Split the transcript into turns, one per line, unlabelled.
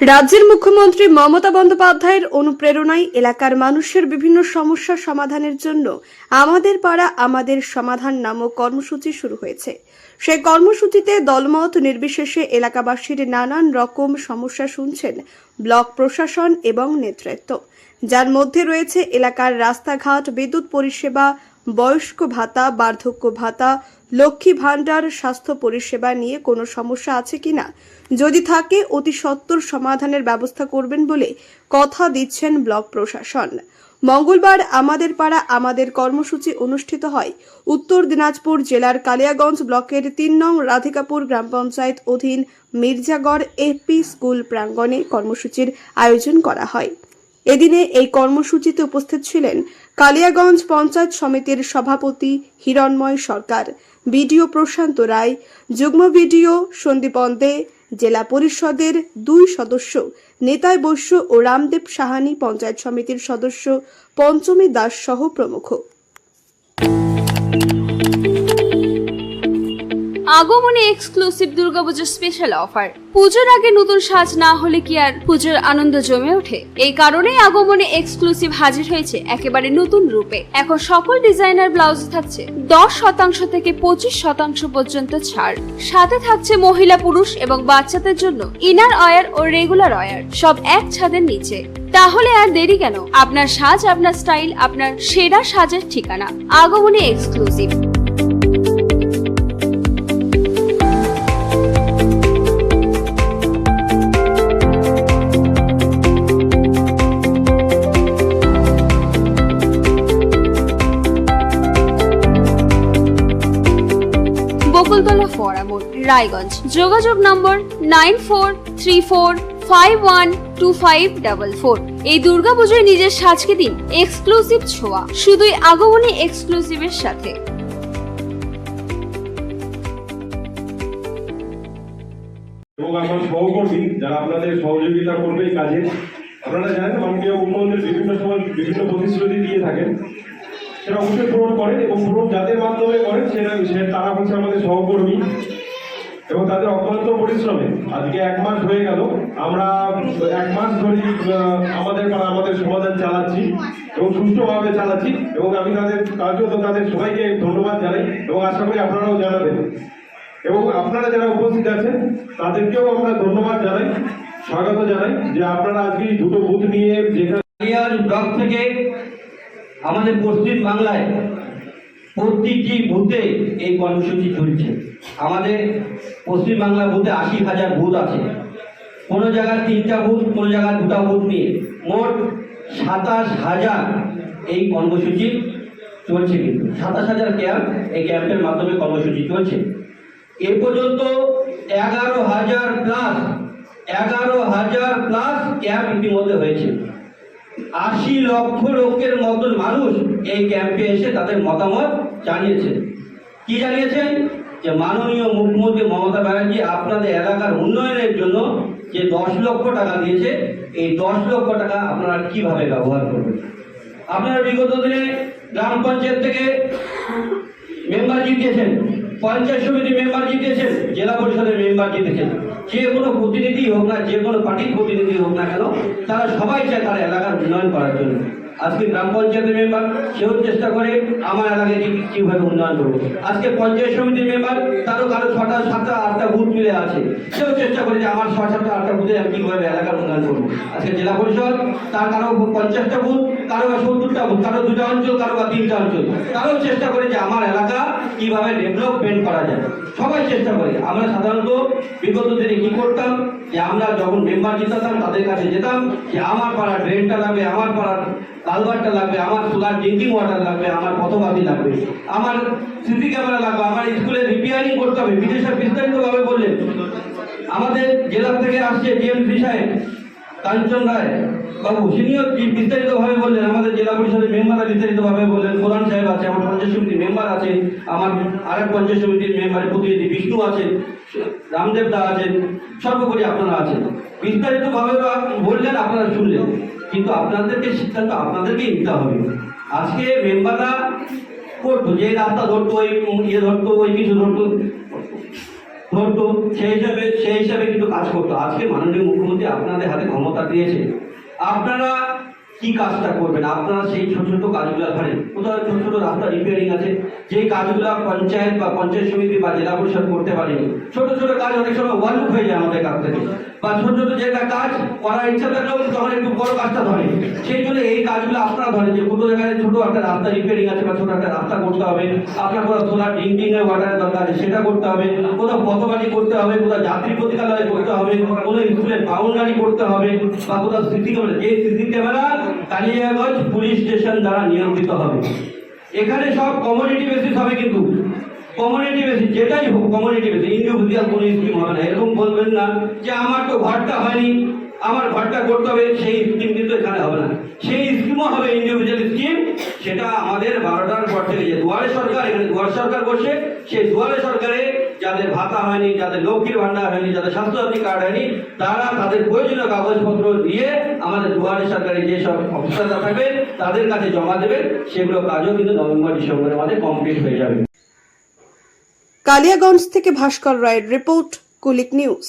রাজ্যের মুখ্যমন্ত্রী মমতা বন্দ্যোপাধ্যায়ের অনুপ্রেরণায় এলাকার মানুষের বিভিন্ন সমস্যা সমাধানের জন্য আমাদের পাড়া আমাদের সমাধান নামক কর্মসূচি শুরু হয়েছে। সেই কর্মসূচিতে দলমত নির্বিশেষে এলাকাবাসীর নানান রকম সমস্যা শুনছেন ব্লক প্রশাসন এবং নেতৃত্ব। যার মধ্যে রয়েছে এলাকার রাস্তাঘাট, বিদ্যুৎ পরিষেবা, বয়স্ক ভাতা, বার্ধক্য ভাতা, লক্ষ্মী ভাণ্ডার, স্বাস্থ্য পরিষেবা নিয়ে কোনো সমস্যা আছে কিনা যদি থাকে, অতি সত্তর সমাধানের ব্যবস্থা করবেন বলে কথা দিচ্ছেন ব্লক প্রশাসন। মঙ্গলবার আমাদের পাড়া আমাদের কর্মসূচি অনুষ্ঠিত হয়। উত্তর দিনাজপুর জেলার কালিয়াগঞ্জ ব্লকের তিন নং রাধিকাপুর গ্রাম পঞ্চায়েত অধীন মির্জাগড় এপি স্কুল প্রাঙ্গণে কর্মসূচির আয়োজন করা হয়। এদিনে এই কর্মসূচিতে উপস্থিত ছিলেন কালিয়াগঞ্জ পঞ্চায়েত সমিতির সভাপতি হিরণময় সরকার, বিডিও প্রশান্ত রায়, যুগ্ম বিডিও সন্দীপন দে জেলা পরিষদের দুই সদস্য নেতাই বৈশ্য ও রামদেব সাহানি পঞ্চায়েত সমিতির সদস্য পঞ্চমী দাস সহ প্রমুখ।
আগমনে এক্সক্লুসিভ দুর্গাপুজোর স্পেশাল অফার পুজোর আগে নতুন সাজ না হলে কি আর পুজোর আনন্দ জমে ওঠে? এই কারণেই আগমনে এক্সক্লুসিভ হাজির হয়েছে একেবারে নতুন রূপে। এখন সকল ডিজাইনার ব্লাউজ থাকছে। দশ শতাংশ থেকে পঁচিশ শতাংশ পর্যন্ত ছাড়। সাথে থাকছে মহিলা পুরুষ এবং বাচ্চাদের জন্য ইনার অয়ার ও রেগুলার অয়ার সব এক ছাদের নিচে। তাহলে আর দেরি কেন? আপনার সাজ, আপনার স্টাইল আপনার সেরা সাজের ঠিকানা। আগমনে এক্সক্লুসিভ ফোরামোড রায়গঞ্জ। যোগাযোগ number nine four three four five one two five double four. এই দুর্গাপুজোয় নিজের সাজকে দিন এক্সক্লুসিভ ছোঁয়া, শুধুই আগমনী এক্সক্লুসিভের সাথে।
এবং আমার সহকর্মী যারা আপনাদের সহযোগিতা করবে এই কাজে। আপনারা জানেন বিভিন্ন সময় বিভিন্ন প্রতিশ্রুতি দিয়ে থাকেন। সেটা অবশ্যই পূরণ করেন এবং পূরণ যাদের মাধ্যমে করেন সেটা সে তারা হচ্ছে আমাদের সহকর্মী এবং তাদের অক্লান্ত পরিশ্রমে। আজকে এক মাস হয়ে গেল, আমরা এক মাস ধরে আমাদের আমাদের সমাধান চালাচ্ছি এবং সুষ্ঠুভাবে চালাচ্ছি এবং আমি তাদের কার্যত তাদের সবাইকে ধন্যবাদ জানাই এবং আশা করি আপনারাও জানাবেন। এবং আপনারা যারা উপস্থিত আছেন, তাদেরকেও আমরা ধন্যবাদ জানাই, স্বাগত জানাই যে আপনারা আজকে দুটো বুথ নিয়ে যেখানে
ব্লক থেকে আমাদের পশ্চিম বাংলায় প্রতিটি বুথে এই কর্মসূচি চলছে। আমাদের পশ্চিম বাংলা বুথে আশি হাজার বুথ আছে। কোনো জায়গায় তিনটা বুথ, কোনো জায়গায় দুটা বুথ নিয়ে মোট সাতাশ হাজার এই কর্মসূচি চলছে কিন্তু। সাতাশ হাজার ক্যাম্প এই ক্যাম্পের মাধ্যমে কর্মসূচি চলছে। এ পর্যন্ত এগারো হাজার প্লাস, এগারো হাজার প্লাস ক্যাম্প ইতিমধ্যে হয়েছে। আশি লক্ষ লোকের মতন মানুষ এই ক্যাম্পে এসে তাদের মতামত জানিয়েছে কি জানিয়েছেন? যে মাননীয় মুখ্যমন্ত্রী মমতা ব্যানার্জি আপনাদের এলাকার উন্নয়নের জন্য যে দশ লক্ষ টাকা দিয়েছে, এই দশ লক্ষ টাকা আপনারা কীভাবে ব্যবহার করবেন? আপনারা বিগত দিনে গ্রাম পঞ্চায়েত থেকে মেম্বার জিতিয়েছেন। পঞ্চায়েত সমিতি মেম্বার জিতিয়েছেন জেলা পরিষদের মেম্বার জিতেছেন যে কোনো প্রতিনিধি হোক না, যে কোনো পার্টির প্রতিনিধি হোক না কেন, তারা সবাই চায় তার এলাকার উন্নয়ন করার জন্য। আজকে গ্রাম পঞ্চায়েতের মেম্বার সেও চেষ্টা করে আমার এলাকায় কীভাবে উন্নয়ন করব। আজকে পঞ্চায়েত সমিতির মেম্বার তারও কারও ছটা, সাতটা, আটটা বুথ মিলে আছে। সেও চেষ্টা করে যে আমার ছ সাতটা আটটা বুথে আমি কীভাবে এলাকার উন্নয়ন করব। আজকে জেলা পরিষদ, তার কারও পঞ্চাশটা বুথ কারও সত্তরটা কারও দুটা অঞ্চল, কারও বা তিনটা অঞ্চল। তারাও চেষ্টা করে যে আমার এলাকা কীভাবে ডেভেলপমেন্ট করা যায়। সবাই চেষ্টা করে। আমরা সাধারণত বিগত দিনে কি করতাম? যে আমরা যখন মেম্বার জিতাতাম, তাদের কাছে যেতাম যে আমার পাড়ার ড্রেনটা লাগবে, আমার পাড়ার কালভারটা লাগবে, আমার সোলার ড্রিঙ্কিং ওয়াটার লাগবে, আমার পথবাতি লাগবে। আমার সিসি ক্যামেরা লাগবে, আমার স্কুলে রিপেয়ারিং করতে হবে। বিদেশে বিস্তারিতভাবে বললেন। আমাদের জেলা থেকে আসছে ডিএমসি সাহেব। কাঞ্চন রায় বাবু সিনিয়র বিস্তারিত ভাবে বললেন, আমাদের জেলা পরিষদের মেম্বাররা বিস্তারিত ভাবে বললেন কোরআন সাহেব আছে, আমার পঞ্চায়েত সমিতির মেম্বার আছে, আমার আরেক পঞ্চায়েত সমিতির মেম্বারের প্রতিনিধি বিষ্ণু আছে, রামদেব দা আছেন, সর্বোপরি আপনারা আছেন। বিস্তারিত ভাবে বললেন, আপনারা শুনলেন। কিন্তু আপনাদেরকে সিদ্ধান্ত আপনাদেরকেই নিতে হবে। আজকে মেম্বাররা করতো, যে রাস্তা ধরতো ওই ইয়ে ধরতো, ওই কিছু ধরতো ধরতো, সেই হিসাবে সেই হিসাবে কিন্তু কাজ করতো। আজকে মাননীয় মুখ্যমন্ত্রী আপনাদের হাতে ক্ষমতা দিয়েছে। আপনারা কি কাজটা করবেন? আপনারা সেই ছোট ছোট কাজগুলো ধরেন, কোথাও ছোট ছোট রাস্তা রিপেয়ারিং আছে যে কাজগুলো পঞ্চায়েত বা পঞ্চায়েত সমিতি বা জেলা পরিষদ করতে পারেনি। ছোট ছোট কাজ অনেক সময় ওয়ার্ক হয়ে যায় আমাদের কাছ থেকে। বা ছোট ছোট যেটা কাজ করার ইচ্ছা থাকলেও তখন একটু বড় কাজটা ধরে। সেই জন্য এই কাজগুলো আপনারা ধরেন যে কোনো জায়গায় ছোট একটা রাস্তা রিপেয়ারিং আছে বা ছোট একটা রাস্তা করতে হবে, আপনার কোথাও সোলার ড্রিঙ্কিং এর ওয়াটারের দরকার আছে সেটা করতে হবে, কোথাও পথবাটি করতে হবে, কোথাও যাত্রী প্রতিকালয় করতে হবে, কোনো স্কুলের বাউন্ডারি করতে হবে বা কোথাও সিসি ক্যামেরা যে CC camera Kaliaganj police station দ্বারা নিয়ন্ত্রিত হবে। এখানে সব কমিউনিটি বেসিস হবে কিন্তু। কমিউনিটি বেসিস যেটাই হোক কমিউনিটি বেসিস ইন্ডিভিজুয়াল কোনো স্কিম হবে না। এরকম বলবেন না যে আমার তো ঘরটা হয়নি, আমার ঘরটা করতে হবে, সেই স্কিম কিন্তু এখানে হবে না। সেই স্কিমও হবে ইন্ডিভিজুয়াল স্কিম সেটা আমাদের বারোটার পর থেকে যে দুয়ারে সরকার, এখানে দুয়ারে সরকার বসে, সেই দুয়ারে সরকারে যাদের ভাতা হয়নি, যাদের লক্ষ্মীর ভান্ডার হয়নি, যাদের স্বাস্থ্যসাথী কার্ড হয়নি, তারা তাদের প্রয়োজনীয় কাগজপত্র দিয়ে আমাদের দুয়ারে সরকারি যেসব অফিসাররা থাকবে, তাদের কাছে জমা দেবেন সেগুলো কাজও কিন্তু নভেম্বর, ডিসেম্বরের মধ্যে কমপ্লিট হয়ে যাবে।
কালিয়াগঞ্জ থেকে ভাস্কর রায়ের রিপোর্ট কুলিক নিউজ।